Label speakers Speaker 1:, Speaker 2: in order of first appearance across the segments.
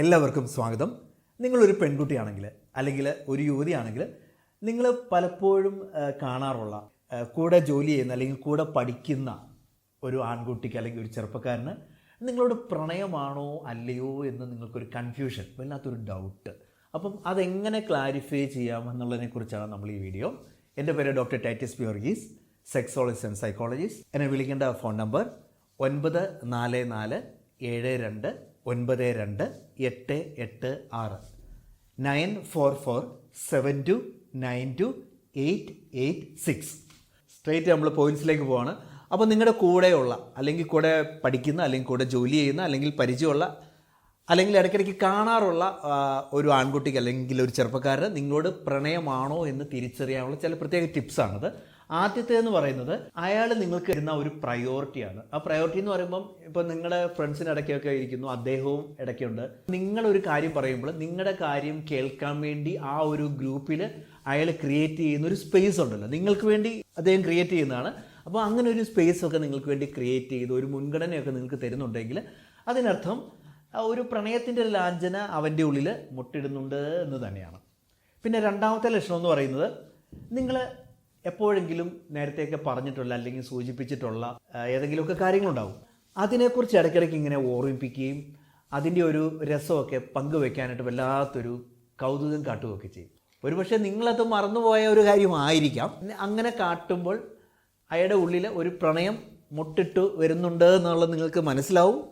Speaker 1: എല്ലാവർക്കും സ്വാഗതം. നിങ്ങളൊരു പെൺകുട്ടിയാണെങ്കിൽ അല്ലെങ്കിൽ ഒരു യുവതിയാണെങ്കിൽ നിങ്ങൾ പലപ്പോഴും കാണാറുള്ള കൂടെ ജോലി ചെയ്യുന്ന അല്ലെങ്കിൽ കൂടെ പഠിക്കുന്ന ഒരു ആൺകുട്ടിക്ക് അല്ലെങ്കിൽ ഒരു ചെറുപ്പക്കാരന് നിങ്ങളോട് പ്രണയമാണോ അല്ലയോ എന്ന് നിങ്ങൾക്കൊരു കൺഫ്യൂഷൻ വല്ലാത്തൊരു ഡൗട്ട് അപ്പം അതെങ്ങനെ ക്ലാരിഫൈ ചെയ്യാം എന്നുള്ളതിനെക്കുറിച്ചാണ് നമ്മൾ ഈ വീഡിയോ എന്റെ പേര് ഡോക്ടർ ടൈറ്റിസ് പ്യൂർഗീസ് സെക്സോളജിസ്റ്റ് ആൻഡ് സൈക്കോളജിസ്റ്റ് എന്നെ വിളിക്കേണ്ട ഫോൺ നമ്പർ ഒൻപത് നാല് നാല് ഏഴ് രണ്ട് ഒൻപത് രണ്ട് എട്ട് എട്ട് ആറ്. Nine four four seven two nine two eight eight six. Straight നമ്മൾ പോയിന്റ്സിലേക്ക് പോവാണ്. അപ്പോൾ നിങ്ങളുടെ കൂടെയുള്ള അല്ലെങ്കിൽ കൂടെ പഠിക്കുന്ന അല്ലെങ്കിൽ കൂടെ ജോലി ചെയ്യുന്ന അല്ലെങ്കിൽ പരിചയമുള്ള അല്ലെങ്കിൽ ഇടയ്ക്കിടയ്ക്ക് കാണാറുള്ള ഒരു ആൺകുട്ടിക്ക് അല്ലെങ്കിൽ ഒരു ചെറുപ്പക്കാരന് നിങ്ങളോട് പ്രണയമാണോ എന്ന് തിരിച്ചറിയാനുള്ള ചില പ്രത്യേക ടിപ്സാണിത് ആദ്യത്തെ എന്ന് പറയുന്നത് അയാൾ നിങ്ങൾക്ക് തരുന്ന ഒരു പ്രയോറിറ്റിയാണ് ആ പ്രയോറിറ്റി എന്ന് പറയുമ്പം ഇപ്പം നിങ്ങളുടെ ഫ്രണ്ട്സിന് ഇടയ്ക്കൊക്കെ ഇരിക്കുന്നു അദ്ദേഹവും ഇടയ്ക്കുണ്ട്. നിങ്ങളൊരു കാര്യം പറയുമ്പോൾ നിങ്ങളുടെ കാര്യം കേൾക്കാൻ വേണ്ടി ആ ഒരു ഗ്രൂപ്പിൽ അയാൾ ക്രിയേറ്റ് ചെയ്യുന്ന ഒരു സ്പേസ് ഉണ്ടല്ലോ. നിങ്ങൾക്ക് വേണ്ടി അദ്ദേഹം ക്രിയേറ്റ് ചെയ്യുന്നതാണ്. അപ്പോൾ അങ്ങനെ ഒരു സ്പേസ് ഒക്കെ നിങ്ങൾക്ക് വേണ്ടി ക്രിയേറ്റ് ചെയ്ത് ഒരു മുൻഗണനയൊക്കെ നിങ്ങൾക്ക് തരുന്നുണ്ടെങ്കിൽ അതിനർത്ഥം ഒരു പ്രണയത്തിന്റെ ലാഞ്ചന അവന്റെ ഉള്ളിൽ മുട്ടിടുന്നുണ്ട് എന്ന് തന്നെയാണ്. പിന്നെ രണ്ടാമത്തെ ലക്ഷണം എന്ന് പറയുന്നത് നിങ്ങൾ എപ്പോഴെങ്കിലും നേരത്തെയൊക്കെ പറഞ്ഞിട്ടുള്ള അല്ലെങ്കിൽ സൂചിപ്പിച്ചിട്ടുള്ള ഏതെങ്കിലുമൊക്കെ കാര്യങ്ങളുണ്ടാവും. അതിനെക്കുറിച്ച് ഇടയ്ക്കിടയ്ക്ക് ഇങ്ങനെ ഓർമ്മിപ്പിക്കുകയും അതിന്റെ ഒരു രസമൊക്കെ പങ്കുവെക്കാനായിട്ട് വല്ലാത്തൊരു കൗതുകം കാട്ടുകയൊക്കെ ചെയ്യും. ഒരുപക്ഷെ നിങ്ങളത് മറന്നുപോയ ഒരു കാര്യമായിരിക്കാം. അങ്ങനെ കാട്ടുമ്പോൾ അയാളുടെ ഉള്ളിൽ ഒരു പ്രണയം മുട്ടിട്ട് വരുന്നുണ്ട് എന്നുള്ളത് നിങ്ങൾക്ക് മനസ്സിലാവും.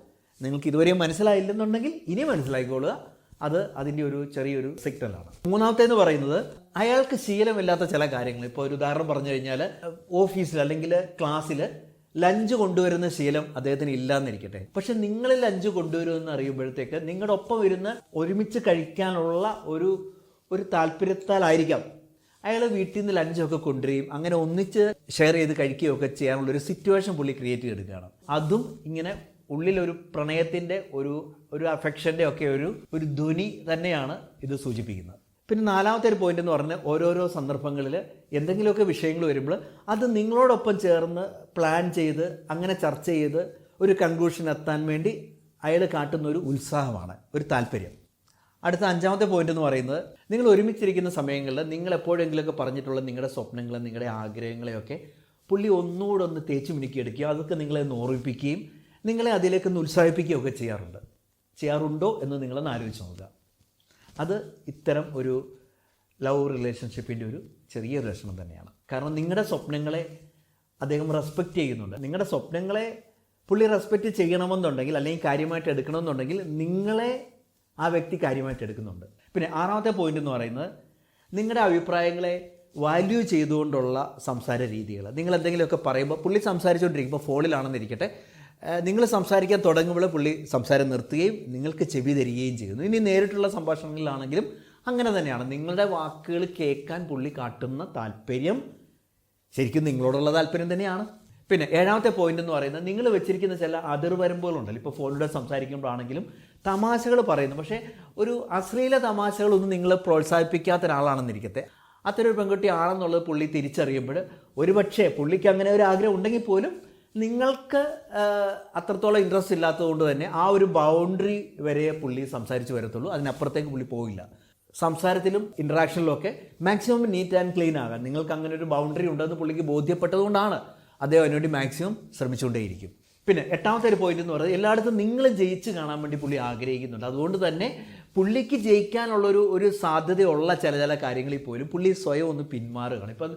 Speaker 1: നിങ്ങൾക്ക് ഇതുവരെയും മനസ്സിലായില്ലെന്നുണ്ടെങ്കിൽ ഇനി മനസ്സിലാക്കിക്കൊള്ളുക അത് അതിന്റെ ഒരു ചെറിയൊരു സിഗ്നലാണ് മൂന്നാമത്തേന്ന് പറയുന്നത് അയാൾക്ക് ശീലമില്ലാത്ത ചില കാര്യങ്ങൾ. ഇപ്പോൾ ഒരു ഉദാഹരണം പറഞ്ഞു കഴിഞ്ഞാൽ ഓഫീസിൽ അല്ലെങ്കിൽ ക്ലാസ്സിൽ ലഞ്ച് കൊണ്ടുവരുന്ന ശീലം അദ്ദേഹത്തിന് ഇല്ലാന്നിരിക്കട്ടെ. പക്ഷെ നിങ്ങൾ ലഞ്ച് കൊണ്ടുവരുമെന്ന് അറിയുമ്പോഴത്തേക്ക് നിങ്ങളുടെ ഒപ്പം ഇരുന്ന് ഒരുമിച്ച് കഴിക്കാനുള്ള ഒരു ഒരു താല്പര്യത്താലായിരിക്കാം. അയാൾ വീട്ടിൽ നിന്ന് ലഞ്ചൊക്കെ കൊണ്ടുവരികയും അങ്ങനെ ഒന്നിച്ച് ഷെയർ ചെയ്ത് കഴിക്കുകയൊക്കെ ചെയ്യാനുള്ള ഒരു സിറ്റുവേഷൻ പുള്ളി ക്രിയേറ്റ് ചെയ്തെടുക്കുകയാണ്. അതും ഇങ്ങനെ ഉള്ളിലൊരു പ്രണയത്തിന്റെ ഒരു ഒരു അഫെക്ഷന്റെ ഒക്കെ ഒരു ഒരു ധ്വനി തന്നെയാണ് ഇത് സൂചിപ്പിക്കുന്നത്. പിന്നെ നാലാമത്തെ ഒരു പോയിന്റ് എന്ന് പറഞ്ഞാൽ ഓരോരോ സന്ദർഭങ്ങളിൽ എന്തെങ്കിലുമൊക്കെ വിഷയങ്ങൾ വരുമ്പോൾ അത് നിങ്ങളോടൊപ്പം ചേർന്ന് പ്ലാൻ ചെയ്ത് അങ്ങനെ ചർച്ച ചെയ്ത് ഒരു കൺക്ലൂഷൻ എത്താൻ വേണ്ടി അയാൾ കാട്ടുന്ന ഒരു ഉത്സാഹമാണ് ഒരു താല്പര്യം. അടുത്ത അഞ്ചാമത്തെ പോയിന്റ് എന്ന് പറയുന്നത് നിങ്ങൾ ഒരുമിച്ചിരിക്കുന്ന സമയങ്ങളിൽ നിങ്ങൾ എപ്പോഴെങ്കിലുമൊക്കെ പറഞ്ഞിട്ടുള്ള നിങ്ങളുടെ സ്വപ്നങ്ങളെ നിങ്ങളുടെ ആഗ്രഹങ്ങളെയൊക്കെ പുള്ളി ഒന്നുകൂടെ ഒന്ന് തേച്ച് മിനുക്കിയെടുക്കുകയും അതൊക്കെ നിങ്ങളെ ഓർമ്മിപ്പിക്കുകയും നിങ്ങളെ അതിലേക്കൊന്ന് ഉത്സാഹിപ്പിക്കുകയൊക്കെ ചെയ്യാറുണ്ട്. ചെയ്യാറുണ്ടോ എന്ന് നിങ്ങളൊന്ന് ആലോചിച്ച് നോക്കുക. അത് ഇത്തരം ഒരു ലവ് റിലേഷൻഷിപ്പിന്റെ ഒരു ചെറിയൊരു ലക്ഷണം തന്നെയാണ്. കാരണം നിങ്ങളുടെ സ്വപ്നങ്ങളെ അദ്ദേഹം റെസ്പെക്റ്റ് ചെയ്യുന്നുണ്ട്. നിങ്ങളുടെ സ്വപ്നങ്ങളെ പുള്ളി റെസ്പെക്റ്റ് ചെയ്യണമെന്നുണ്ടെങ്കിൽ അല്ലെങ്കിൽ കാര്യമായിട്ട് എടുക്കണമെന്നുണ്ടെങ്കിൽ നിങ്ങളെ ആ വ്യക്തി കാര്യമായിട്ട് എടുക്കുന്നുണ്ട്. പിന്നെ ആറാമത്തെ പോയിന്റ് എന്ന് പറയുന്നത് നിങ്ങളുടെ അഭിപ്രായങ്ങളെ വാല്യൂ ചെയ്തുകൊണ്ടുള്ള സംസാര രീതികൾ. നിങ്ങൾ എന്തെങ്കിലുമൊക്കെ പറയുമ്പോൾ പുള്ളി സംസാരിച്ചുകൊണ്ടിരിക്കുമ്പോൾ ഫോണിലാണെന്നിരിക്കട്ടെ നിങ്ങൾ സംസാരിക്കാൻ തുടങ്ങുമ്പോൾ പുള്ളി സംസാരം നിർത്തുകയും നിങ്ങൾക്ക് ചെവി തരികയും ചെയ്യുന്നു. ഇനി നേരിട്ടുള്ള സംഭാഷണങ്ങളിലാണെങ്കിലും അങ്ങനെ തന്നെയാണ്. നിങ്ങളുടെ വാക്കുകൾ കേൾക്കാൻ പുള്ളി കാട്ടുന്ന താല്പര്യം ശരിക്കും നിങ്ങളോടുള്ള താല്പര്യം തന്നെയാണ്. പിന്നെ ഏഴാമത്തെ പോയിന്റ് എന്ന് പറയുന്നത് നിങ്ങൾ വെച്ചിരിക്കുന്ന ചില അതിർവരമ്പുകളുണ്ടല്ലോ ഇപ്പോൾ ഫോണിലൂടെ സംസാരിക്കുമ്പോഴാണെങ്കിലും തമാശകൾ പറയുന്നു. പക്ഷേ ഒരു അശ്ലീല തമാശകളൊന്നും നിങ്ങൾ പ്രോത്സാഹിപ്പിക്കാത്ത ഒരാളാണെന്നിരിക്കട്ടെ അത്തരം ഒരു പെൺകുട്ടി ആണെന്നുള്ളത് പുള്ളി തിരിച്ചറിയുമ്പോൾ ഒരുപക്ഷെ പുള്ളിക്ക് അങ്ങനെ ഒരു ആഗ്രഹം ഉണ്ടെങ്കിൽ പോലും നിങ്ങൾക്ക് അത്രത്തോളം ഇൻട്രസ്റ്റ് ഇല്ലാത്തതുകൊണ്ട് തന്നെ ആ ഒരു ബൗണ്ടറി വരെ പുള്ളി സംസാരിച്ച് വരത്തുള്ളൂ. അതിനപ്പുറത്തേക്ക് പുള്ളി പോകില്ല സംസാരത്തിലും ഇൻട്രാക്ഷനിലും ഒക്കെ മാക്സിമം നീറ്റ് ആൻഡ് ക്ലീൻ ആകാൻ നിങ്ങൾക്ക് അങ്ങനെ ഒരു ബൗണ്ടറി ഉണ്ടെന്ന് പുള്ളിക്ക് ബോധ്യപ്പെട്ടതുകൊണ്ടാണ് അദ്ദേഹം അതിനുവേണ്ടി മാക്സിമം ശ്രമിച്ചുകൊണ്ടേയിരിക്കും. പിന്നെ എട്ടാമത്തെ ഒരു പോയിന്റ് എന്ന് പറയുന്നത് എല്ലായിടത്തും നിങ്ങൾ ജയിച്ച് കാണാൻ വേണ്ടി പുള്ളി ആഗ്രഹിക്കുന്നുണ്ട്. അതുകൊണ്ട് തന്നെ പുള്ളിക്ക് ജയിക്കാനുള്ളൊരു ഒരു സാധ്യതയുള്ള ചില ചില കാര്യങ്ങളിൽ പോലും പുള്ളി സ്വയം ഒന്ന് പിന്മാറുകയാണ്. ഇപ്പം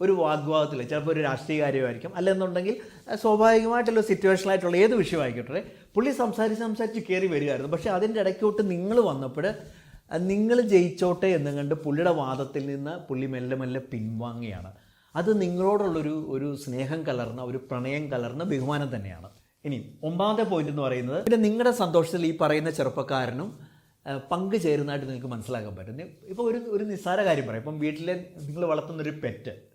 Speaker 1: ഒരു വാഗ്വാദത്തിൽ ചിലപ്പോൾ ഒരു രാഷ്ട്രീയ കാര്യമായിരിക്കും അല്ലെന്നുണ്ടെങ്കിൽ സ്വാഭാവികമായിട്ടുള്ള സിറ്റുവേഷനായിട്ടുള്ള ഏത് വിഷയമായിക്കോട്ടെ പുള്ളി സംസാരിച്ച് സംസാരിച്ച് കയറി വരികയായിരുന്നു. പക്ഷേ അതിന്റെ ഇടയ്ക്കോട്ട് നിങ്ങൾ വന്നപ്പോൾ നിങ്ങൾ ജയിച്ചോട്ടെ എന്ന് കണ്ട് പുള്ളിയുടെ വാദത്തിൽ നിന്ന് പുള്ളി മെല്ലെ മെല്ലെ പിൻവാങ്ങിയാണ് അത് നിങ്ങളോടുള്ളൊരു ഒരു സ്നേഹം കലർന്ന ഒരു പ്രണയം കലർന്ന ബഹുമാനം തന്നെയാണ്. ഇനി ഒമ്പതാമത്തെ പോയിന്റ് എന്ന് പറയുന്നത് പിന്നെ നിങ്ങളുടെ സന്തോഷത്തിൽ ഈ പറയുന്ന ചെറുപ്പക്കാരനും പങ്കു പങ്കുചേരുന്നതായിട്ട് നിങ്ങൾക്ക് മനസ്സിലാക്കാൻ പറ്റും. ഇപ്പോൾ ഒരു ഒരു നിസ്സാര കാര്യം പറയാം. ഇപ്പം വീട്ടിലെ നിങ്ങൾ വളർത്തുന്നൊരു പെറ്റ്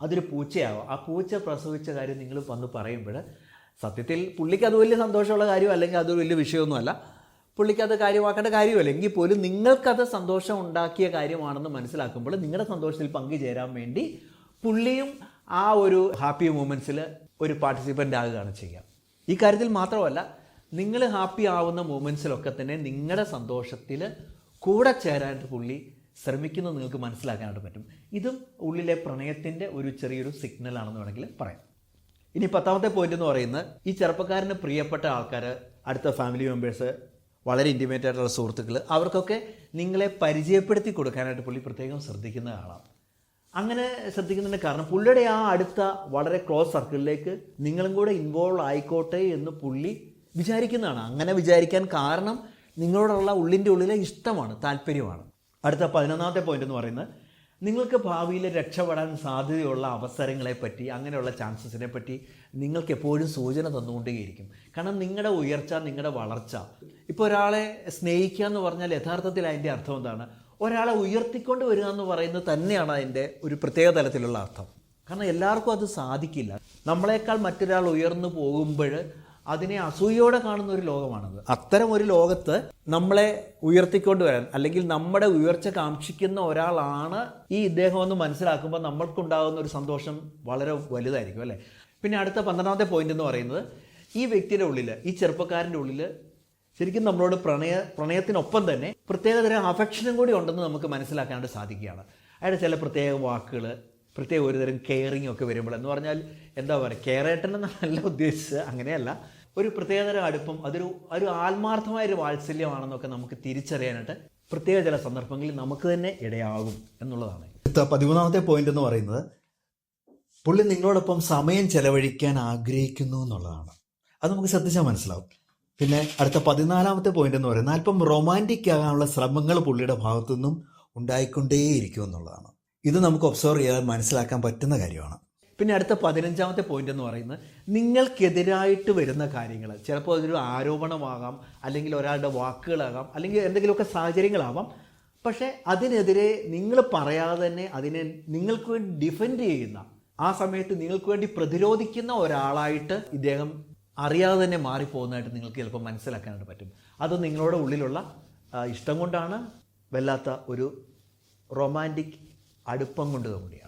Speaker 1: അതൊരു പൂച്ചയാവും. ആ പൂച്ച പ്രസവിച്ച കാര്യം നിങ്ങൾ വന്ന് പറയുമ്പോൾ സത്യത്തിൽ പുള്ളിക്ക് അത് വലിയ സന്തോഷമുള്ള കാര്യം അല്ലെങ്കിൽ അതൊരു വലിയ വിഷയമൊന്നുമല്ല. പുള്ളിക്ക് അത് കാര്യമാക്കേണ്ട കാര്യമല്ല. എങ്കിൽ പോലും നിങ്ങൾക്കത് സന്തോഷം ഉണ്ടാക്കിയ കാര്യമാണെന്ന് മനസ്സിലാക്കുമ്പോൾ നിങ്ങളുടെ സന്തോഷത്തിൽ പങ്കുചേരാൻ വേണ്ടി പുള്ളിയും ആ ഒരു ഹാപ്പി മൂമെന്റ്സിൽ ഒരു പാർട്ടിസിപ്പന്റ് ആകുകയാണ് ചെയ്യുക. ഈ കാര്യത്തിൽ മാത്രമല്ല നിങ്ങൾ ഹാപ്പി ആവുന്ന മൂമെന്റ്സിലൊക്കെ തന്നെ നിങ്ങളുടെ സന്തോഷത്തിൽ കൂടെ ചേരാൻ പുള്ളി ശ്രമിക്കുന്നത് നിങ്ങൾക്ക് മനസ്സിലാക്കാനായിട്ട് പറ്റും. ഇതും ഉള്ളിലെ പ്രണയത്തിന്റെ ഒരു ചെറിയൊരു സിഗ്നലാണെന്ന് വേണമെങ്കിൽ പറയാം. ഇനി പത്താമത്തെ പോയിന്റ് എന്ന് പറയുന്നത് ഈ ചെറുപ്പക്കാരന് പ്രിയപ്പെട്ട ആൾക്കാർ അടുത്ത ഫാമിലി മെമ്പേഴ്സ് വളരെ ഇന്റിമേറ്റ് ആയിട്ടുള്ള സുഹൃത്തുക്കൾ അവർക്കൊക്കെ നിങ്ങളെ പരിചയപ്പെടുത്തി കൊടുക്കാനായിട്ട് പുള്ളി പ്രത്യേകം ശ്രദ്ധിക്കുന്ന ആളാണ്. അങ്ങനെ ശ്രദ്ധിക്കുന്നതിന്റെ കാരണം പുള്ളിയുടെ ആ അടുത്ത വളരെ ക്ലോസ് സർക്കിളിലേക്ക് നിങ്ങളും കൂടെ ഇൻവോൾവ് ആയിക്കോട്ടെ എന്ന് പുള്ളി വിചാരിക്കുന്നതാണ്. അങ്ങനെ വിചാരിക്കാൻ കാരണം നിങ്ങളോടുള്ള ഉള്ളിന്റെ ഉള്ളിലെ ഇഷ്ടമാണ് താല്പര്യമാണ്. അടുത്ത പതിനൊന്നാമത്തെ പോയിന്റ് എന്ന് പറയുന്നത് നിങ്ങൾക്ക് ഭാവിയിൽ രക്ഷപ്പെടാൻ സാധ്യതയുള്ള അവസരങ്ങളെ പറ്റി അങ്ങനെയുള്ള ചാൻസസിനെ പറ്റി നിങ്ങൾക്ക് എപ്പോഴും സൂചന തന്നുകൊണ്ടേയിരിക്കും. കാരണം നിങ്ങളുടെ ഉയർച്ച നിങ്ങളുടെ വളർച്ച. ഇപ്പോൾ ഒരാളെ സ്നേഹിക്കുക എന്ന് പറഞ്ഞാൽ യഥാർത്ഥത്തിൽ അതിന്റെ അർത്ഥം എന്താണ്? ഒരാളെ ഉയർത്തിക്കൊണ്ട് വരിക എന്ന് പറയുന്നത് തന്നെയാണ് അതിന്റെ ഒരു പ്രത്യേക തലത്തിലുള്ള അർത്ഥം. കാരണം എല്ലാവർക്കും അത് സാധിക്കില്ല. നമ്മളെക്കാൾ മറ്റൊരാൾ ഉയർന്നു പോകുമ്പോൾ അതിനെ അസൂയോടെ കാണുന്ന ഒരു ലോകമാണത്. അത്തരം ഒരു ലോകത്ത് നമ്മളെ ഉയർത്തിക്കൊണ്ട് വരാൻ അല്ലെങ്കിൽ നമ്മുടെ ഉയർച്ച കാക്ഷിക്കുന്ന ഒരാളാണ് ഈ ഇദ്ദേഹം എന്ന് മനസ്സിലാക്കുമ്പോൾ നമ്മൾക്കുണ്ടാകുന്ന ഒരു സന്തോഷം വളരെ വലുതായിരിക്കും അല്ലേ? പിന്നെ അടുത്ത പന്ത്രണ്ടാമത്തെ പോയിന്റ് എന്ന് പറയുന്നത് ഈ വ്യക്തിയുടെ ഉള്ളിൽ ഈ ചെറുപ്പക്കാരന്റെ ഉള്ളിൽ ശരിക്കും നമ്മളോട് പ്രണയ പ്രണയത്തിനൊപ്പം തന്നെ പ്രത്യേകതരം അഫക്ഷനും കൂടി ഉണ്ടെന്ന് നമുക്ക് മനസ്സിലാക്കാനായിട്ട് സാധിക്കുകയാണ്. അയാളുടെ ചില പ്രത്യേക വാക്കുകൾ പ്രത്യേക ഒരുതരം കെയറിങ് ഒക്കെ വരുമ്പോൾ എന്ന് പറഞ്ഞാൽ എന്താ പറയുക കെയറേട്ടൻ എന്നല്ല ഉദ്ദേശിച്ചത് അങ്ങനെയല്ല. ഒരു പ്രത്യേകതരം അടുപ്പം അതൊരു ഒരു ആത്മാർത്ഥമായ ഒരു വാത്സല്യമാണെന്നൊക്കെ നമുക്ക് തിരിച്ചറിയാനായിട്ട് പ്രത്യേക ചില സന്ദർഭങ്ങളിൽ നമുക്ക് തന്നെ ഇടയാകും എന്നുള്ളതാണ്. പതിമൂന്നാമത്തെ പോയിന്റ് എന്ന് പറയുന്നത് പുള്ളി നിങ്ങളോടൊപ്പം സമയം ചെലവഴിക്കാൻ ആഗ്രഹിക്കുന്നു എന്നുള്ളതാണ്. അത് നമുക്ക് ശ്രദ്ധിച്ചാൽ മനസ്സിലാവും. പിന്നെ അടുത്ത പതിനാലാമത്തെ പോയിന്റ് എന്ന് പറയുന്നത് അല്പം റൊമാന്റിക് ആകാനുള്ള ശ്രമങ്ങൾ പുള്ളിയുടെ ഭാഗത്തു നിന്നും ഉണ്ടായിക്കൊണ്ടേയിരിക്കും എന്നുള്ളതാണ്. ഇത് നമുക്ക് ഒബ്സർവ് ചെയ്യാൻ മനസ്സിലാക്കാൻ പറ്റുന്ന കാര്യമാണ്. പിന്നെ അടുത്ത പതിനഞ്ചാമത്തെ പോയിന്റ് എന്ന് പറയുന്നത് നിങ്ങൾക്കെതിരായിട്ട് വരുന്ന കാര്യങ്ങൾ. ചിലപ്പോൾ അതൊരു ആരോപണമാകാം അല്ലെങ്കിൽ ഒരാളുടെ വാക്കുകളാകാം അല്ലെങ്കിൽ എന്തെങ്കിലുമൊക്കെ സാഹചര്യങ്ങളാവാം. പക്ഷേ അതിനെതിരെ നിങ്ങൾ പറയാതെ തന്നെ അതിനെ നിങ്ങൾക്ക് വേണ്ടി ഡിഫെൻഡ് ചെയ്യുന്ന ആ സമയത്ത് നിങ്ങൾക്ക് വേണ്ടി പ്രതിരോധിക്കുന്ന ഒരാളായിട്ട് ഇദ്ദേഹം അറിയാതെ തന്നെ മാറിപ്പോകുന്നതായിട്ട് നിങ്ങൾക്ക് ചിലപ്പോൾ മനസ്സിലാക്കാനായിട്ട് പറ്റും. അത് നിങ്ങളുടെ ഉള്ളിലുള്ള ഇഷ്ടം കൊണ്ടാണ് വല്ലാത്ത ഒരു റൊമാന്റിക് അടുപ്പം കൊണ്ട് കൂടിയാണ്.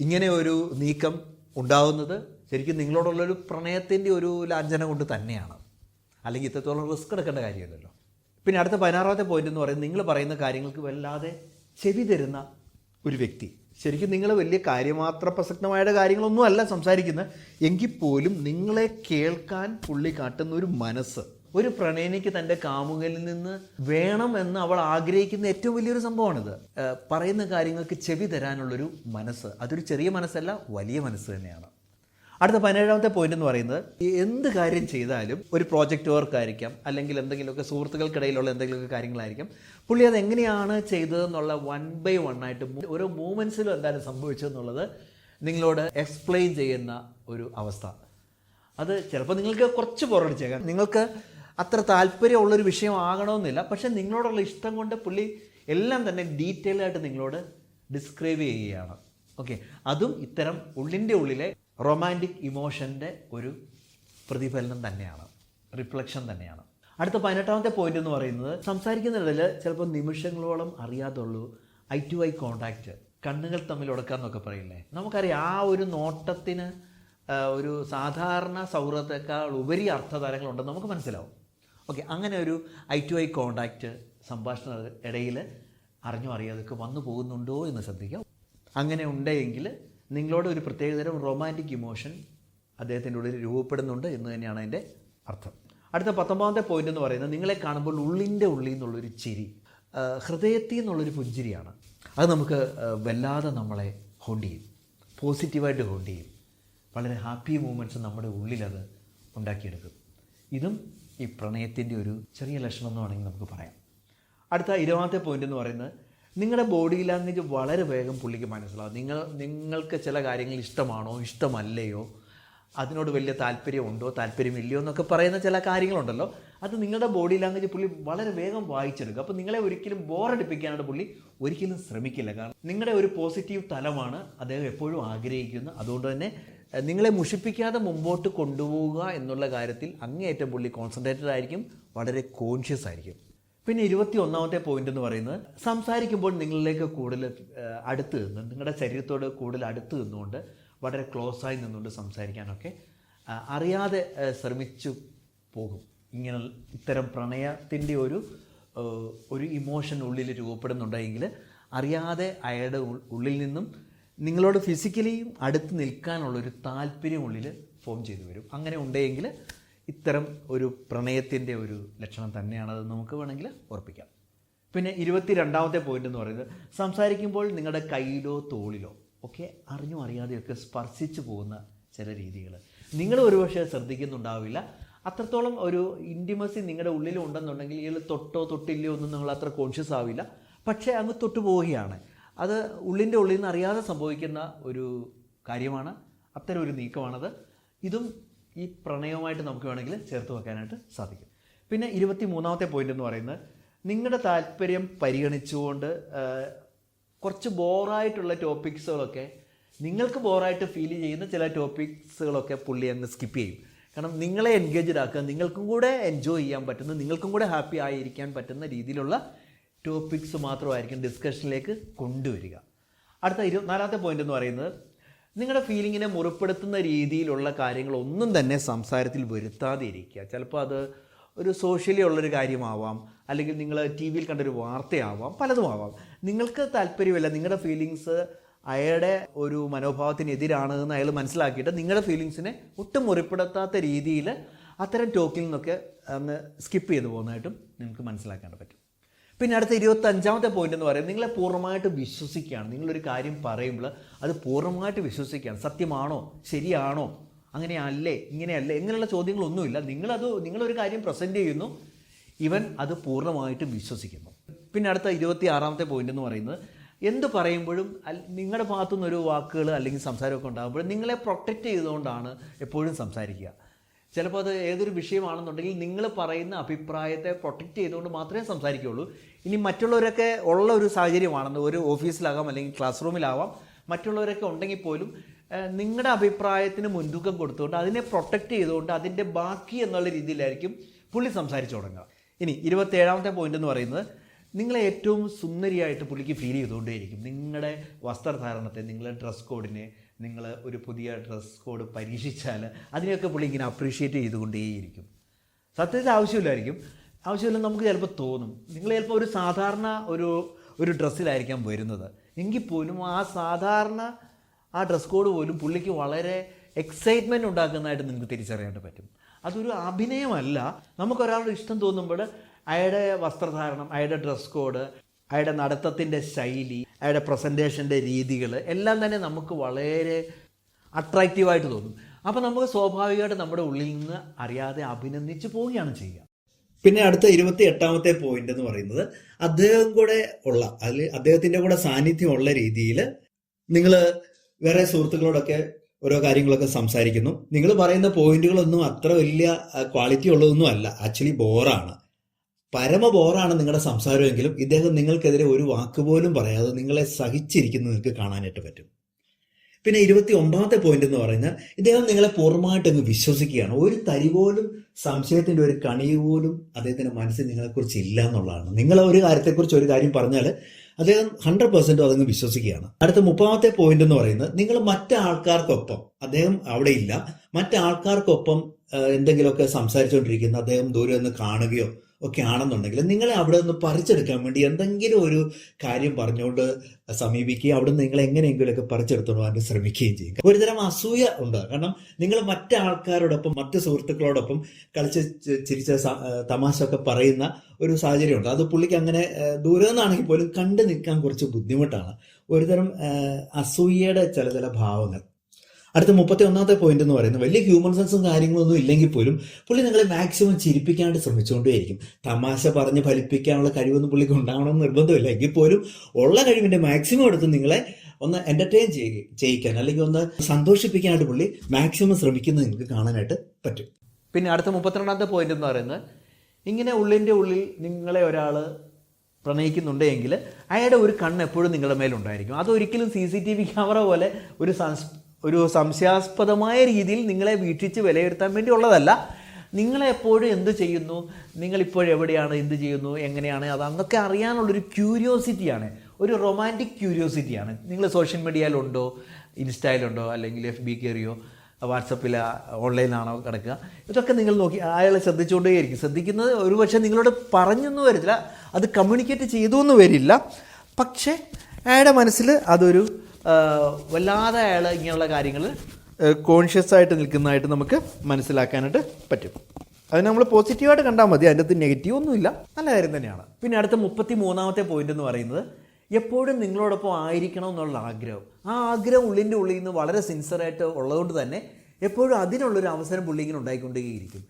Speaker 1: ഇങ്ങനെ ഒരു നീക്കം ഉണ്ടാവുന്നത് ശരിക്കും നിങ്ങളോടുള്ളൊരു പ്രണയത്തിന്റെ ഒരു ലാഞ്ചന കൊണ്ട് തന്നെയാണ്. അല്ലെങ്കിൽ ഇത്രത്തോളം റിസ്ക് എടുക്കേണ്ട കാര്യമില്ലല്ലോ. പിന്നെ അടുത്ത പതിനാറാമത്തെ പോയിന്റ് എന്ന് പറയുന്നത് നിങ്ങൾ പറയുന്ന കാര്യങ്ങൾക്ക് വല്ലാതെ ചെവി തരുന്ന ഒരു വ്യക്തി. ശരിക്കും നിങ്ങൾ വലിയ കാര്യമാത്ര പ്രസക്തമായ കാര്യങ്ങളൊന്നും അല്ല സംസാരിക്കുന്നത്. എങ്കിൽ പോലും നിങ്ങളെ കേൾക്കാൻ പുള്ളി കാട്ടുന്ന ഒരു മനസ്സ് ഒരു പ്രണയിനിക്ക് തന്റെ കാമുകനിൽ നിന്ന് വേണം എന്ന് അവൾ ആഗ്രഹിക്കുന്ന ഏറ്റവും വലിയൊരു സംഭവമാണിത്. പറയുന്ന കാര്യങ്ങൾക്ക് ചെവി തരാനുള്ളൊരു മനസ്സ്. അതൊരു ചെറിയ മനസ്സല്ല വലിയ മനസ്സ് തന്നെയാണ്. അടുത്ത പതിനേഴാമത്തെ പോയിന്റ് എന്ന് പറയുന്നത് എന്ത് കാര്യം ചെയ്താലും ഒരു പ്രോജക്റ്റ് വർക്ക് ആയിരിക്കാം അല്ലെങ്കിൽ എന്തെങ്കിലുമൊക്കെ സുഹൃത്തുക്കൾക്കിടയിലുള്ള എന്തെങ്കിലുമൊക്കെ കാര്യങ്ങളായിരിക്കും. പുള്ളി അത് എങ്ങനെയാണ് ചെയ്തതെന്നുള്ള വൺ ബൈ വൺ ആയിട്ട് ഓരോ മൂമെന്റ്സിലും എന്താണ് സംഭവിച്ചതെന്നുള്ളത് നിങ്ങളോട് എക്സ്പ്ലെയിൻ ചെയ്യുന്ന ഒരു അവസ്ഥ. അത് ചിലപ്പോൾ നിങ്ങൾക്ക് കുറച്ച് പുറടിച്ചേക്കാം നിങ്ങൾക്ക് അത്ര താല്പര്യമുള്ളൊരു വിഷയമാകണമെന്നില്ല. പക്ഷേ നിങ്ങളോടുള്ള ഇഷ്ടം കൊണ്ട് പുള്ളി എല്ലാം തന്നെ ഡീറ്റെയിൽ ആയിട്ട് നിങ്ങളോട് ഡിസ്ക്രൈബ് ചെയ്യുകയാണ്. ഓക്കെ. അതും ഇത്തരം ഉള്ളിന്റെ ഉള്ളിലെ റൊമാന്റിക് ഇമോഷന്റെ ഒരു പ്രതിഫലനം തന്നെയാണ്. റിഫ്ലക്ഷൻ തന്നെയാണ്. അടുത്ത പതിനെട്ടാമത്തെ പോയിന്റ് എന്ന് പറയുന്നത് സംസാരിക്കുന്നതിൽ ചിലപ്പോൾ നിമിഷങ്ങളോളം അറിയാതുള്ളൂ. ഐ ടു ഐ കോണ്ടാക്റ്റ് കണ്ണുകൾ തമ്മിൽ ഉടക്കാന്നൊക്കെ പറയില്ലേ? നമുക്കറിയാം ആ ഒരു നോട്ടത്തിന് ഒരു സാധാരണ സൗഹൃദത്തെക്കാൾ ഉപരി അർത്ഥതലങ്ങളുണ്ടെന്ന് നമുക്ക് മനസ്സിലാവും. ഓക്കെ അങ്ങനെ ഒരു ഐ ടു ഐ കോണ്ടാക്റ്റ് സംഭാഷണ ഇടയിൽ അറിഞ്ഞോ അറിയാതൊക്കെ വന്നു പോകുന്നുണ്ടോ എന്ന് ശ്രദ്ധിക്കാം. അങ്ങനെ ഉണ്ടെങ്കിൽ നിങ്ങളോട് ഒരു പ്രത്യേകതരം റൊമാന്റിക് ഇമോഷൻ അദ്ദേഹത്തിന്റെ ഉള്ളിൽ രൂപപ്പെടുന്നുണ്ട് എന്ന് തന്നെയാണ് അതിന്റെ അർത്ഥം. അടുത്ത പത്തൊമ്പതാമത്തെ പോയിന്റ് എന്ന് പറയുന്നത് നിങ്ങളെ കാണുമ്പോൾ ഉള്ളിന്റെ ഉള്ളിൽ നിന്നുള്ളൊരു ചിരി ഹൃദയത്തിൽ നിന്നുള്ളൊരു പുഞ്ചിരിയാണ്. അത് നമുക്ക് വല്ലാതെ നമ്മളെ ഹോണ്ട് ചെയ്യും പോസിറ്റീവായിട്ട് ഹോണ്ട് ചെയ്യും. വളരെ ഹാപ്പി മൂമെന്റ്സ് നമ്മുടെ ഉള്ളിലത് ഉണ്ടാക്കിയെടുക്കും. ഇതും ഈ പ്രണയത്തിന്റെ ഒരു ചെറിയ ലക്ഷണം എന്ന് വേണമെങ്കിൽ നമുക്ക് പറയാം. അടുത്ത ഇരുപതാമത്തെ പോയിന്റ് എന്ന് പറയുന്നത് നിങ്ങളുടെ ബോഡി ലാംഗ്വേജ് വളരെ വേഗം പുള്ളിക്ക് മനസ്സിലാവും. നിങ്ങൾ നിങ്ങൾക്ക് ചില കാര്യങ്ങൾ ഇഷ്ടമാണോ ഇഷ്ടമല്ലയോ അതിനോട് വലിയ താല്പര്യമുണ്ടോ താല്പര്യമില്ലയോ എന്നൊക്കെ പറയുന്ന ചില കാര്യങ്ങളുണ്ടല്ലോ. അത് നിങ്ങളുടെ ബോഡി ലാംഗ്വേജ് പുള്ളി വളരെ വേഗം വായിച്ചെടുക്കും. അപ്പോൾ നിങ്ങളെ ഒരിക്കലും ബോറടിപ്പിക്കാനായിട്ട് പുള്ളി ഒരിക്കലും ശ്രമിക്കില്ല. കാരണം നിങ്ങളുടെ ഒരു പോസിറ്റീവ് തലമാണ് അദ്ദേഹം എപ്പോഴും ആഗ്രഹിക്കുന്നത്. അതുകൊണ്ട് തന്നെ നിങ്ങളെ മുഷിപ്പിക്കാതെ മുമ്പോട്ട് കൊണ്ടുപോവുക എന്നുള്ള കാര്യത്തിൽ അങ്ങേയറ്റം പുള്ളി കോൺസെൻട്രേറ്റഡ് ആയിരിക്കും വളരെ കോൺഷ്യസ് ആയിരിക്കും. പിന്നെ ഇരുപത്തി ഒന്നാമത്തെ പോയിന്റ് എന്ന് പറയുന്നത് സംസാരിക്കുമ്പോൾ നിങ്ങളിലേക്ക് കൂടുതൽ അടുത്ത് നിന്ന് നിങ്ങളുടെ ശരീരത്തോട് കൂടുതൽ അടുത്ത് നിന്നുകൊണ്ട് വളരെ ക്ലോസ് ആയി നിന്നുകൊണ്ട് സംസാരിക്കാനൊക്കെ അറിയാതെ ശ്രമിച്ചു പോകും. ഇങ്ങനെ ഇത്തരം പ്രണയത്തിന്റെ ഒരു ഒരു ഇമോഷൻ ഉള്ളിൽ രൂപപ്പെടുന്നുണ്ടെങ്കിൽ അറിയാതെ അയാളുടെ ഉള്ളിൽ നിന്നും നിങ്ങളോട് ഫിസിക്കലിയും അടുത്ത് നിൽക്കാനുള്ളൊരു താല്പര്യം ഉള്ളിൽ ഫോം ചെയ്തു വരും. അങ്ങനെ ഉണ്ടെങ്കിൽ ഇത്തരം ഒരു പ്രണയത്തിന്റെ ഒരു ലക്ഷണം തന്നെയാണത് നമുക്ക് വേണമെങ്കിൽ ഉറപ്പിക്കാം. പിന്നെ ഇരുപത്തി രണ്ടാമത്തെ പോയിന്റ് എന്ന് പറയുന്നത് സംസാരിക്കുമ്പോൾ നിങ്ങളുടെ കയ്യിലോ തോളിലോ ഒക്കെ അറിഞ്ഞോ അറിയാതെയൊക്കെ സ്പർശിച്ചു പോകുന്ന ചില രീതികൾ. നിങ്ങൾ ഒരുപക്ഷെ ശ്രദ്ധിക്കുന്നുണ്ടാവില്ല. അത്രത്തോളം ഒരു ഇന്റിമസി നിങ്ങളുടെ ഉള്ളിലും ഉണ്ടെന്നുണ്ടെങ്കിൽ തൊട്ടോ തൊട്ടില്ലയോ ഒന്നും നിങ്ങൾ അത്ര കോൺഷ്യസ് ആവില്ല. പക്ഷേ അങ്ങ് തൊട്ടു പോവുകയാണ് അത് ഉള്ളിന്റെ ഉള്ളിൽ നിന്ന് അറിയാതെ സംഭവിക്കുന്ന ഒരു കാര്യമാണ്. അത്തരം ഒരു നീക്കമാണത്. ഇതും ഈ പ്രണയവുമായിട്ട് നമുക്ക് വേണമെങ്കിൽ ചേർത്ത് വെക്കാനായിട്ട് സാധിക്കും. പിന്നെ ഇരുപത്തി മൂന്നാമത്തെ പോയിന്റ് എന്ന് പറയുന്നത് നിങ്ങളുടെ താല്പര്യം പരിഗണിച്ചുകൊണ്ട് കുറച്ച് ബോറായിട്ടുള്ള ടോപ്പിക്സുകളൊക്കെ നിങ്ങൾക്ക് ബോറായിട്ട് ഫീൽ ചെയ്യുന്ന ചില ടോപ്പിക്സുകളൊക്കെ പുള്ളി അങ്ങ് സ്കിപ്പ് ചെയ്യും. കാരണം നിങ്ങളെ എൻഗേജ്ഡ് ആക്കുക നിങ്ങൾക്കും കൂടെ എൻജോയ് ചെയ്യാൻ പറ്റുന്ന നിങ്ങൾക്കും കൂടെ ഹാപ്പി ആയിരിക്കാൻ പറ്റുന്ന രീതിയിലുള്ള ടോപ്പിക്സ് മാത്രമായിരിക്കും ഡിസ്കഷനിലേക്ക് കൊണ്ടുവരിക. അടുത്ത ഇരുപത്തിനാലാമത്തെ പോയിന്റ് എന്ന് പറയുന്നത് നിങ്ങളുടെ ഫീലിങ്ങിനെ മുറിപ്പെടുത്തുന്ന രീതിയിലുള്ള കാര്യങ്ങളൊന്നും തന്നെ സംസാരത്തിൽ വരുത്താതെ ഇരിക്കുക ചിലപ്പോൾ അത് ഒരു സോഷ്യലി ഉള്ളൊരു കാര്യമാവാം അല്ലെങ്കിൽ നിങ്ങൾ ടി വിയിൽ കണ്ടൊരു വാർത്തയാവാം പലതും ആവാം. നിങ്ങൾക്ക് താല്പര്യമില്ല നിങ്ങളുടെ ഫീലിങ്സ് അയാളുടെ ഒരു മനോഭാവത്തിന് എതിരാണ് എന്ന് അയാൾ മനസ്സിലാക്കിയിട്ട് നിങ്ങളുടെ ഫീലിങ്സിനെ ഒട്ടും മുറിപ്പെടുത്താത്ത രീതിയിൽ അത്തരം ടോക്കിൽ നിന്നൊക്കെ ഒന്ന് സ്കിപ്പ് ചെയ്തു പോകുന്നതായിട്ടും നിങ്ങൾക്ക് മനസ്സിലാക്കാൻ പറ്റും. പിന്നെ അടുത്ത ഇരുപത്തഞ്ചാമത്തെ പോയിന്റ് എന്ന് പറയുന്നത് നിങ്ങളെ പൂർണമായിട്ട് വിശ്വസിക്കുകയാണ്. നിങ്ങളൊരു കാര്യം പറയുമ്പോൾ അത് പൂർണമായിട്ട് വിശ്വസിക്കുകയാണ്. സത്യമാണോ? ശരിയാണോ? അങ്ങനെയല്ലേ? ഇങ്ങനെയല്ലേ? ഇങ്ങനെയുള്ള ചോദ്യങ്ങളൊന്നുമില്ല. നിങ്ങളത് നിങ്ങളൊരു കാര്യം പ്രസന്റ് ചെയ്യുന്നു. ഇവൻ അത് പൂർണമായിട്ടും വിശ്വസിക്കുന്നു. പിന്നെ അടുത്ത ഇരുപത്തി ആറാമത്തെ പോയിന്റ് എന്ന് പറയുന്നത് എന്ത് പറയുമ്പോഴും നിങ്ങളുടെ ഭാഗത്തുനിന്ന് ഒരു വാക്കുകൾ അല്ലെങ്കിൽ സംസാരമൊക്കെ ഉണ്ടാകുമ്പോൾ നിങ്ങളെ പ്രൊട്ടക്റ്റ് ചെയ്തുകൊണ്ടാണ് എപ്പോഴും സംസാരിക്കുക. ചിലപ്പോൾ അത് ഏതൊരു വിഷയമാണെന്നുണ്ടെങ്കിൽ നിങ്ങൾ പറയുന്ന അഭിപ്രായത്തെ പ്രൊട്ടക്റ്റ് ചെയ്തുകൊണ്ട് മാത്രമേ സംസാരിക്കുകയുള്ളൂ. ഇനി മറ്റുള്ളവരൊക്കെ ഉള്ള ഒരു സാഹചര്യമാണെന്ന് ഒരു ഓഫീസിലാകാം അല്ലെങ്കിൽ ക്ലാസ് റൂമിലാവാം മറ്റുള്ളവരൊക്കെ ഉണ്ടെങ്കിൽ പോലും നിങ്ങളുടെ അഭിപ്രായത്തിന് മുൻതൂക്കം കൊടുത്തുകൊണ്ട് അതിനെ പ്രൊട്ടക്റ്റ് ചെയ്തുകൊണ്ട് അതിന്റെ ബാക്കി എന്നുള്ള രീതിയിലായിരിക്കും പുള്ളി സംസാരിച്ചു തുടങ്ങുക. ഇനി ഇരുപത്തേഴാമത്തെ പോയിന്റ് എന്ന് പറയുന്നത് നിങ്ങളെ ഏറ്റവും സുന്ദരിയായിട്ട് പുള്ളിക്ക് ഫീൽ ചെയ്തുകൊണ്ടേയിരിക്കും. നിങ്ങളുടെ വസ്ത്രധാരണത്തെ നിങ്ങളുടെ ഡ്രസ് കോഡിനെ നിങ്ങൾ ഒരു പുതിയ ഡ്രസ് കോഡ് പരീക്ഷിച്ചാൽ അതിനെയൊക്കെ പുള്ളി ഇങ്ങനെ അപ്രീഷിയേറ്റ് ചെയ്തുകൊണ്ടേയിരിക്കും. സത്യത്തിൽ ആവശ്യമില്ലായിരിക്കും. ആവശ്യമില്ല നമുക്ക് ചിലപ്പോൾ തോന്നും. നിങ്ങൾ ചിലപ്പോൾ ഒരു സാധാരണ ഒരു ഒരു ഡ്രസ്സിലായിരിക്കാം വരുന്നത്. എങ്കിൽ പോലും ആ സാധാരണ ആ ഡ്രസ് കോഡ് പോലും പുള്ളിക്ക് വളരെ എക്സൈറ്റ്മെന്റ് ഉണ്ടാക്കുന്നതായിട്ട് നിങ്ങൾക്ക് തിരിച്ചറിയാനായിട്ട് പറ്റും. അതൊരു അഭിനയമല്ല. നമുക്കൊരാളുടെ ഇഷ്ടം തോന്നുമ്പോൾ അയാളുടെ വസ്ത്രധാരണം അയാളുടെ ഡ്രസ് കോഡ് അയാളുടെ നടത്തത്തിന്റെ ശൈലി അയാളുടെ പ്രസന്റേഷന്റെ രീതികൾ എല്ലാം തന്നെ നമുക്ക് വളരെ അട്രാക്റ്റീവായിട്ട് തോന്നും. അപ്പോൾ നമുക്ക് സ്വാഭാവികമായിട്ട് നമ്മുടെ ഉള്ളിൽ നിന്ന് അറിയാതെ അഭിനന്ദിച്ച് പോവുകയാണ് ചെയ്യുക. പിന്നെ അടുത്ത ഇരുപത്തി എട്ടാമത്തെ പോയിന്റ് എന്ന് പറയുന്നത് അദ്ദേഹം കൂടെ ഉള്ള അതിൽ അദ്ദേഹത്തിന്റെ കൂടെ സാന്നിധ്യം ഉള്ള രീതിയിൽ നിങ്ങൾ വേറെ സുഹൃത്തുക്കളോടൊക്കെ ഓരോ കാര്യങ്ങളൊക്കെ സംസാരിക്കുന്നു. നിങ്ങൾ പറയുന്ന പോയിന്റുകളൊന്നും അത്ര വലിയ ക്വാളിറ്റി ഉള്ളതൊന്നും അല്ല. ആക്ച്വലി ബോറാണ് പരമ ബോറാണ് നിങ്ങളുടെ സംസാരമെങ്കിലും ഇദ്ദേഹം നിങ്ങൾക്കെതിരെ ഒരു വാക്ക് പോലും പറയാതെ നിങ്ങളെ സഹിച്ചിരിക്കുന്നത് നിങ്ങൾക്ക് കാണാനായിട്ട് പറ്റും. പിന്നെ ഇരുപത്തി ഒമ്പതാമത്തെ പോയിന്റ് എന്ന് പറഞ്ഞാൽ ഇദ്ദേഹം നിങ്ങളെ പൂർണമായിട്ട് അങ്ങ് വിശ്വസിക്കുകയാണ്. ഒരു തരി പോലും സംശയത്തിന്റെ ഒരു കണി പോലും അദ്ദേഹത്തിന്റെ മനസ്സിൽ നിങ്ങളെക്കുറിച്ച് ഇല്ല എന്നുള്ളതാണ്. നിങ്ങൾ ഒരു കാര്യത്തെക്കുറിച്ച് ഒരു കാര്യം പറഞ്ഞാൽ അദ്ദേഹം ഹൺഡ്രഡ് പെർസെന്റും അതങ്ങ് വിശ്വസിക്കുകയാണ്. അടുത്ത മുപ്പതാമത്തെ പോയിന്റ് എന്ന് പറയുന്നത് നിങ്ങൾ മറ്റാൾക്കാർക്കൊപ്പം അദ്ദേഹം അവിടെ ഇല്ല. മറ്റാൾക്കാർക്കൊപ്പം എന്തെങ്കിലുമൊക്കെ സംസാരിച്ചുകൊണ്ടിരിക്കുന്ന അദ്ദേഹം ദൂരെ ഒന്ന് കാണുകയോ ഒക്കെ ആണെന്നുണ്ടെങ്കിൽ നിങ്ങളെ അവിടെ നിന്ന് പറിച്ചെടുക്കാൻ വേണ്ടി എന്തെങ്കിലും ഒരു കാര്യം പറഞ്ഞുകൊണ്ട് സമീപിക്കുകയും അവിടെ നിന്ന് നിങ്ങൾ എങ്ങനെയെങ്കിലുമൊക്കെ പറിച്ചെടുത്തോണ്ട് പോകാൻ ശ്രമിക്കുകയും ചെയ്യും ഒരുതരം അസൂയ ഉണ്ട്. കാരണം നിങ്ങൾ മറ്റ് ആൾക്കാരോടൊപ്പം മറ്റ് സുഹൃത്തുക്കളോടൊപ്പം കളിച്ച് ചിരിച്ച തമാശ ഒക്കെ പറയുന്ന ഒരു സാഹചര്യമുണ്ട്. അത് പുള്ളിക്ക് അങ്ങനെ ദൂരെ നിന്നാണെങ്കിൽ പോലും കണ്ടു നിൽക്കാൻ കുറച്ച് ബുദ്ധിമുട്ടാണ്. ഒരുതരം അസൂയയുടെ ചില ചില ഭാവങ്ങൾ. അടുത്ത മുപ്പത്തി ഒന്നാമത്തെ പോയിന്റ് എന്ന് പറയുന്നത് വലിയ ഹ്യൂമൻ സെൻസും കാര്യങ്ങളൊന്നും ഇല്ലെങ്കിൽ പോലും പുള്ളി നിങ്ങളെ മാക്സിമം ചിരിപ്പിക്കാണ്ട് ശ്രമിച്ചുകൊണ്ടേയിരിക്കും. തമാശ പറഞ്ഞ് ഫലിപ്പിക്കാനുള്ള കഴിവൊന്നും പുള്ളിക്ക് ഉണ്ടാവണമെന്ന് നിർബന്ധമില്ല. എങ്കിൽ പോലും ഉള്ള കഴിവിന്റെ മാക്സിമം എടുത്ത് നിങ്ങളെ ഒന്ന് എന്റർടൈൻ ചെയ്യ ചെയ്യിക്കാൻ അല്ലെങ്കിൽ ഒന്ന് സന്തോഷിപ്പിക്കാനായിട്ട് പുള്ളി മാക്സിമം ശ്രമിക്കുന്നത് നിങ്ങൾക്ക് കാണാനായിട്ട് പറ്റും. പിന്നെ അടുത്ത മുപ്പത്തിരണ്ടാമത്തെ പോയിന്റ് എന്ന് പറയുന്നത് ഇങ്ങനെ ഉള്ളിന്റെ ഉള്ളിൽ നിങ്ങളെ ഒരാൾ പ്രണയിക്കുന്നുണ്ടെങ്കിൽ അയാളുടെ ഒരു കണ്ണ് എപ്പോഴും നിങ്ങളുടെ മേലുണ്ടായിരിക്കും. അതൊരിക്കലും C C T V camera പോലെ ഒരു സംസ് ഒരു സംശയാസ്പദമായ രീതിയിൽ നിങ്ങളെ വീക്ഷിച്ച് വിലയിരുത്താൻ വേണ്ടി ഉള്ളതല്ല നിങ്ങളെ എപ്പോഴും എന്ത് ചെയ്യുന്നു? നിങ്ങളിപ്പോഴെവിടെയാണ് എന്ത് ചെയ്യുന്നു? എങ്ങനെയാണ്? അത് അന്നൊക്കെ അറിയാനുള്ളൊരു ക്യൂരിയോസിറ്റിയാണ്. ഒരു റൊമാന്റിക് ക്യൂരിയോസിറ്റിയാണ്. നിങ്ങൾ സോഷ്യൽ മീഡിയയിലുണ്ടോ? ഇൻസ്റ്റയിലുണ്ടോ? അല്ലെങ്കിൽ എഫ് ബി കയറിയോ? വാട്സപ്പിൽ ഓൺലൈനാണോ കിടക്കുക? ഇതൊക്കെ നിങ്ങൾ നോക്കി അയാളെ ശ്രദ്ധിച്ചുകൊണ്ടേയിരിക്കും ശ്രദ്ധിക്കുന്നത് ഒരുപക്ഷെ നിങ്ങളോട് പറഞ്ഞൊന്നും വരില്ല. അത് കമ്മ്യൂണിക്കേറ്റ് ചെയ്തു എന്ന് വരില്ല. പക്ഷേ അയാളുടെ മനസ്സിൽ അതൊരു വല്ലാതെ അയാൾ ഇങ്ങനെയുള്ള കാര്യങ്ങൾ കോൺഷ്യസ് ആയിട്ട് നിൽക്കുന്നതായിട്ട് നമുക്ക് മനസ്സിലാക്കാനായിട്ട് പറ്റും. അത് നമ്മൾ പോസിറ്റീവായിട്ട് കണ്ടാൽ മതി. അതിന്റെ അകത്ത് നെഗറ്റീവ് ഒന്നുമില്ല. നല്ല കാര്യം തന്നെയാണ്. പിന്നെ അടുത്ത മുപ്പത്തി മൂന്നാമത്തെ പോയിന്റ് എന്ന് പറയുന്നത് എപ്പോഴും നിങ്ങളോടൊപ്പം ആയിരിക്കണം എന്നുള്ള ആഗ്രഹം. ആ ആഗ്രഹം ഉള്ളിന്റെ ഉള്ളിൽ നിന്ന് വളരെ സിൻസിയറായിട്ട് ഉള്ളതുകൊണ്ട് തന്നെ എപ്പോഴും അതിനുള്ളൊരു അവസരം പുള്ളി ഇങ്ങനെ ഉണ്ടായിക്കൊണ്ടേയിരിക്കും.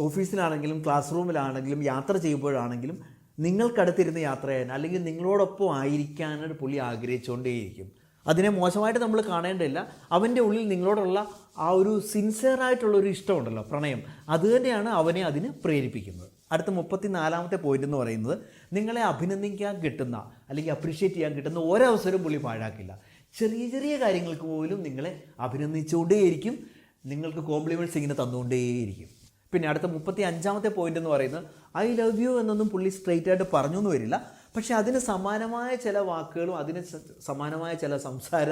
Speaker 1: ഓഫീസിലാണെങ്കിലും ക്ലാസ് റൂമിലാണെങ്കിലും യാത്ര ചെയ്യുമ്പോഴാണെങ്കിലും നിങ്ങൾക്കടുത്തിരുന്ന് യാത്ര ചെയ്യാൻ അല്ലെങ്കിൽ നിങ്ങളോടൊപ്പം ആയിരിക്കാനായിട്ട് പുള്ളി ആഗ്രഹിച്ചുകൊണ്ടേയിരിക്കും. അതിനെ മോശമായിട്ട് നമ്മൾ കാണേണ്ടതില്ല. അവന്റെ ഉള്ളിൽ നിങ്ങളോടുള്ള ആ ഒരു സിൻസിയറായിട്ടുള്ള ഒരു ഇഷ്ടമുണ്ടല്ലോ പ്രണയം. അത് തന്നെയാണ് അവനെ അതിന് പ്രേരിപ്പിക്കുന്നത്. അടുത്ത മുപ്പത്തി നാലാമത്തെ പോയിന്റ് എന്ന് പറയുന്നത് നിങ്ങളെ അഭിനന്ദിക്കാൻ കിട്ടുന്ന അല്ലെങ്കിൽ അപ്രീഷിയേറ്റ് ചെയ്യാൻ കിട്ടുന്ന ഒരവസരവും പുള്ളി പാഴാക്കില്ല. ചെറിയ ചെറിയ കാര്യങ്ങൾക്ക് പോലും നിങ്ങളെ അഭിനന്ദിച്ചുകൊണ്ടേയിരിക്കും. നിങ്ങൾക്ക് കോംപ്ലിമെന്റ്സ് ഇങ്ങനെ തന്നുകൊണ്ടേയിരിക്കും. പിന്നെ അടുത്ത മുപ്പത്തി അഞ്ചാമത്തെ പോയിന്റ് എന്ന് പറയുന്നത് ഐ ലവ് യു എന്നൊന്നും പുള്ളി സ്ട്രെയിറ്റ് ആയിട്ട് പറഞ്ഞു എന്ന് വരില്ല. പക്ഷേ അതിന് സമാനമായ ചില വാക്കുകളും അതിന് സമാനമായ ചില സംസാര